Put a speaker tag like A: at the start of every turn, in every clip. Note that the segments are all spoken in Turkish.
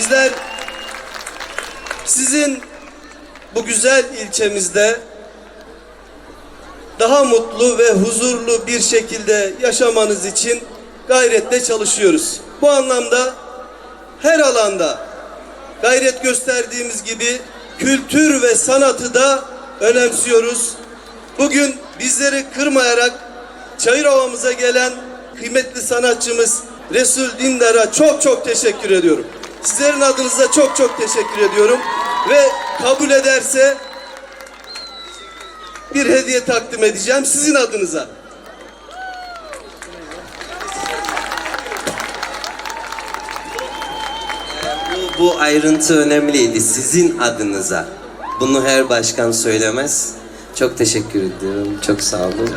A: Bizler sizin bu güzel ilçemizde daha mutlu ve huzurlu bir şekilde yaşamanız için gayretle çalışıyoruz. Bu anlamda her alanda gayret gösterdiğimiz gibi kültür ve sanatı da önemsiyoruz. Bugün bizleri kırmayarak Çayırova'mıza gelen kıymetli sanatçımız Resul Dindar'a çok çok teşekkür ediyorum. Sizlerin adınıza çok çok teşekkür ediyorum ve kabul ederse bir hediye takdim edeceğim sizin adınıza.
B: Bu, bu ayrıntı önemliydi. Sizin adınıza. Bunu her başkan söylemez. Çok teşekkür ediyorum. Çok sağ olun.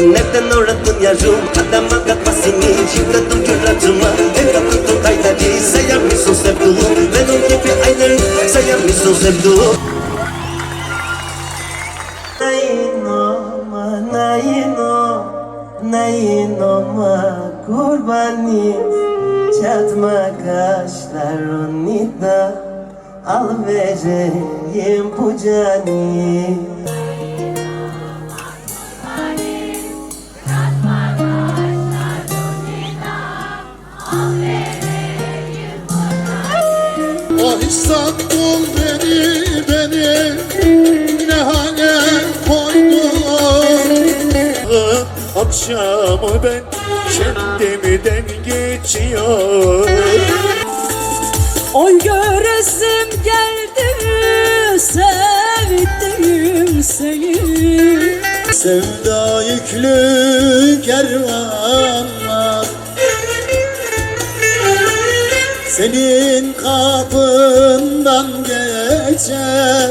B: Nereden öğrendin yavrum adama katmasını Şiddetin cüretıma el kapıtın kayları Sayar mısın sevduğum benim gibi aynen Sayar mısın sevduğum Nainoma, naino, nainoma kurbani Çatma kaşlarını da al vereyim bu
C: O İstanbul beni beni. Ne hale koydu Akşamı ben kendimden geçiyor.
D: Oy göresim geldi sevdiğim seni.
C: Sevda yüklü kervanlar Senin kapından geçer